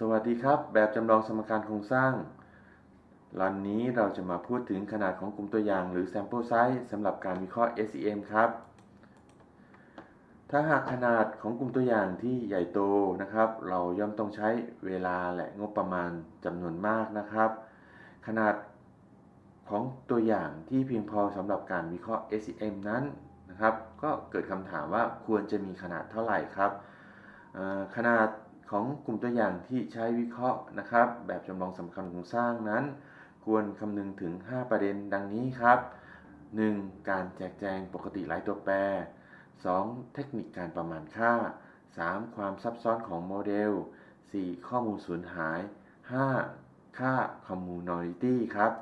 สวัสดีครับ แบบจำลองสมการโครงสร้างวันนี้เราจะมาพูดถึงขนาดของกลุ่มตัวอย่างหรือ sample size สำหรับการวิเคราะห์ SEM ครับ ถ้าหากขนาดของกลุ่มตัวอย่างที่ใหญ่โตนะครับ เราย่อมต้องใช้เวลาและงบประมาณจำนวนมากนะครับ ขนาดของตัวอย่างที่เพียงพอสำหรับการวิเคราะห์ SEM นั้นนะครับ ก็เกิดคำถามว่าควรจะมีขนาดเท่าไหร่ครับขนาด ของกลุ่มตัวอย่างที่ใช้วิเคราะห์นะครับ แบบจำลองสำคัญโครงสร้างนั้น ควรคำนึงถึง 5 ประเด็นดังนี้ครับ 1. การแจกแจงปกติหลายตัวแปร 2. เทคนิคการประมาณค่า 3. ความซับซ้อนของโมเดล 4. ข้อมูลสูญหาย 5. ค่า communality ครับ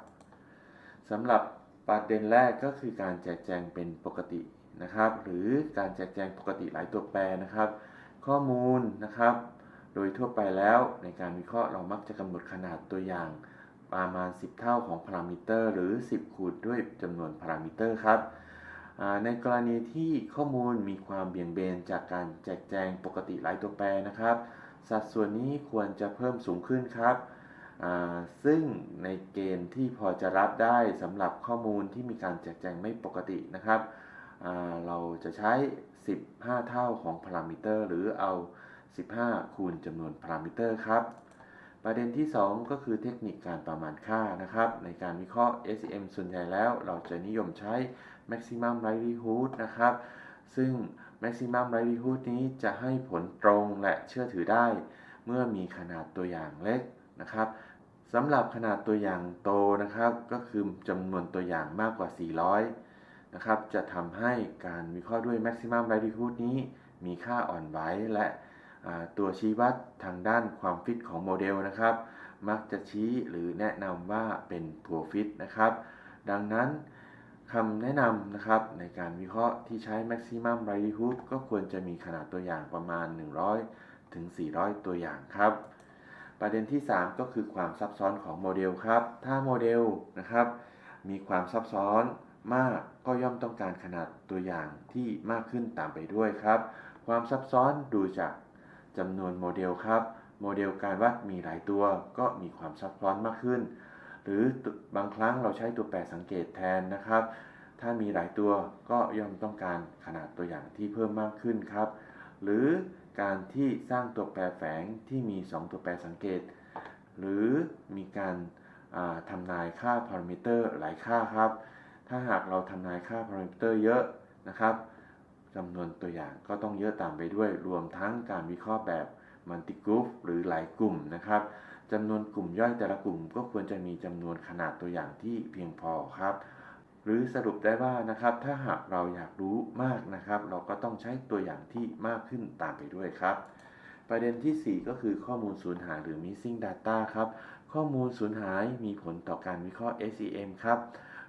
สำหรับประเด็นแรกก็คือการแจกแจงเป็นปกตินะครับ หรือการแจกแจงปกติหลายตัวแปรนะครับ ข้อมูลนะครับ โดยทั่วไปแล้วในการวิเคราะห์เรามักจะกำหนดขนาดตัวอย่าง ประมาณ 10 เท่าของพารามิเตอร์ หรือ 10 คูณด้วยจำนวนพารามิเตอร์ครับในกรณีที่ข้อมูลมีความเบี่ยงเบนจากการแจกแจงปกติหลายตัวแปรนะครับ สัดส่วนนี้ควรจะเพิ่มสูงขึ้นครับ ซึ่งในเกณฑ์ที่พอจะรับได้สำหรับข้อมูลที่มีการแจกแจงไม่ปกตินะครับ เราจะใช้ 15 เท่าของพารามิเตอร์ หรือเอา 15 คูณจำนวนพารามิเตอร์ครับ ประเด็นที่ 2 ก็คือเทคนิคการประมาณค่านะครับ ในการวิเคราะห์ SEM ส่วนใหญ่แล้วเราจะนิยมใช้ maximum likelihood นะครับ ซึ่ง maximum likelihood นี้จะให้ผลตรงและเชื่อถือได้ เมื่อมีขนาดตัวอย่างเล็กนะครับสำหรับขนาดตัวอย่างโตนะครับ ก็คือจำนวนตัวอย่างมากกว่า 400 นะครับ จะทำให้การวิเคราะห์ด้วย maximum likelihood นี้มีค่าอ่อนไหวและ ตัวชี้วัดทางด้านความฟิตของโมเดลนะครับ มักจะชี้หรือแนะนำว่าเป็น poor fit นะครับ ดังนั้นคำแนะนำนะครับในการวิเคราะห์ที่ใช้ maximum likelihood ก็ควรจะมีขนาดตัวอย่างประมาณ 100 ถึง 400 ตัวอย่างครับ ประเด็นที่ 3 ก็คือความซับซ้อนของโมเดลครับ ถ้าโมเดลนะครับ มีความซับซ้อนมากก็ย่อมต้องการขนาดตัวอย่างที่มากขึ้นตามไปด้วยครับ ความซับซ้อนดูจาก จำนวนโมเดลครับ โมเดลการวัดมีหลายตัวก็มีความซับซ้อนมากขึ้น หรือบางครั้งเราใช้ตัวแปรสังเกตแทนนะครับ ถ้ามีหลายตัวก็ย่อมต้องการขนาดตัวอย่างที่เพิ่มมากขึ้นครับ หรือการที่สร้างตัวแปรแฝงที่มี 2 ตัวแปรสังเกต หรือมีการาทำนายค่าพารามิเตอร์หลายค่าครับ ถ้าหากเราทำนายค่าพารามิเตอร์เยอะนะครับ จำนวนตัวอย่างก็ต้องเยอะตามไปด้วย รวมทั้งการวิเคราะห์แบบมัลติกรุ๊ปหรือหลายกลุ่มนะครับจำนวนกลุ่มย่อยแต่ละกลุ่มก็ควรจะมีจำนวนขนาดตัวอย่างที่เพียงพอครับ หรือสรุปได้ว่านะครับ ถ้าหากเราอยากรู้มากนะครับ เราก็ต้องใช้ตัวอย่างที่มากขึ้นตามไปด้วยครับ ประเด็นที่ 4 ก็คือข้อมูลสูญหายหรือ missing data ครับ ข้อมูลสูญหายมีผลต่อการวิเคราะห์ SEM ครับ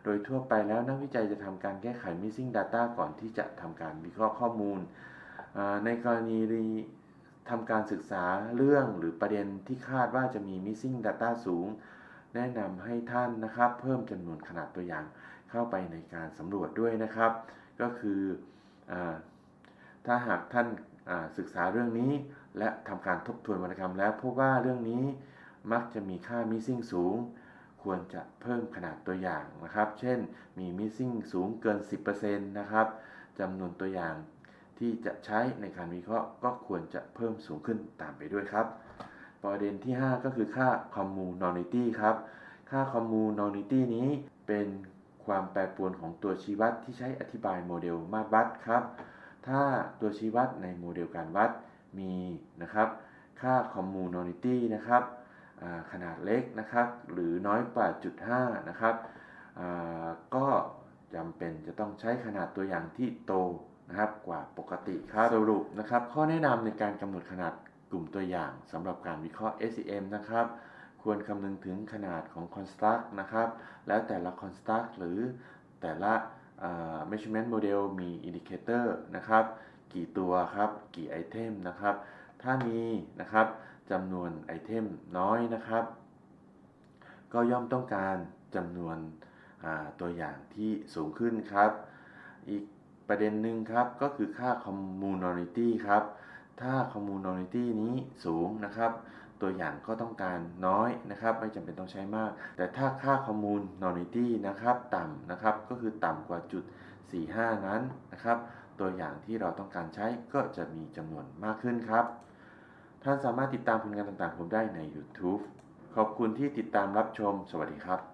โดยทั่วไปแล้วนักวิจัยจะทำการแก้ไข missing data ก่อนที่จะทำการวิเคราะห์ข้อมูล ในกรณีทำการศึกษาเรื่องหรือประเด็นที่คาดว่าจะมี missing data สูง แนะนำให้ท่านนะครับ เพิ่มจำนวนขนาดตัวอย่างเข้าไปในการสำรวจด้วยนะครับ ก็คืออถ้าหากท่านศึกษาเรื่องนี้ และทำการทบทวนวรรณกรรมแล้วพบว่าเรื่องนี้มักจะมีค่า missing สูง ควรจะเพิ่มขนาดตัวอย่างนะครับ เช่นมี missing สูงเกิน 10%นะครับจำนวนตัวอย่างที่จะใช้ในการวิเคราะห์ก็ควรจะเพิ่มสูงขึ้นตามไปด้วยครับ ประเด็นที่ 5 ก็คือค่า community ครับ ค่า community นี้เป็นความแปรปรวนของตัวชี้วัดที่ใช้อธิบายโมเดลมาตรวัดครับ ถ้าตัวชี้วัดในโมเดลการวัดมีนะครับ ค่า community นะครับ ขนาดเล็กนะครับ หรือน้อยกว่าจุด5นะครับอ่าก็จำเป็นจะต้องใช้ขนาดตัวอย่างที่โตนะครับกว่าปกติครับสรุปนะครับ ข้อแนะนำในการกำหนดขนาดกลุ่มตัวอย่างสำหรับการวิเคราะห์ SEM นะครับควรคำนึงถึงขนาดของ construct นะครับ แล้วแต่ละ construct หรือแต่ละอ่า measurement model มี indicator นะครับ กี่ตัวครับ กี่ไอเทมนะครับ ถ้ามีนะครับจำนวนไอเทมน้อยนะครับ ก็ย่อมต้องการจำนวนตัวอย่างที่สูงขึ้นครับ อีกประเด็นหนึ่งครับก็คือค่าคอมมูนอลิตี้ครับ ถ้าคอมมูนอลิตี้นี้สูงนะครับ ตัวอย่างก็ต้องการน้อยนะครับ ไม่จำเป็นต้องใช้มาก แต่ถ้าค่าคอมมูนอลิตี้นะครับต่ำนะครับก็คือต่ำกว่าจุด 45 นั้นนะครับ ตัวอย่างที่เราต้องการใช้ก็จะมีจำนวนมากขึ้นครับ ท่านสามารถติดตามผลงานต่างๆ ผมได้ใน YouTube ขอบคุณที่ติดตามรับชม สวัสดีครับ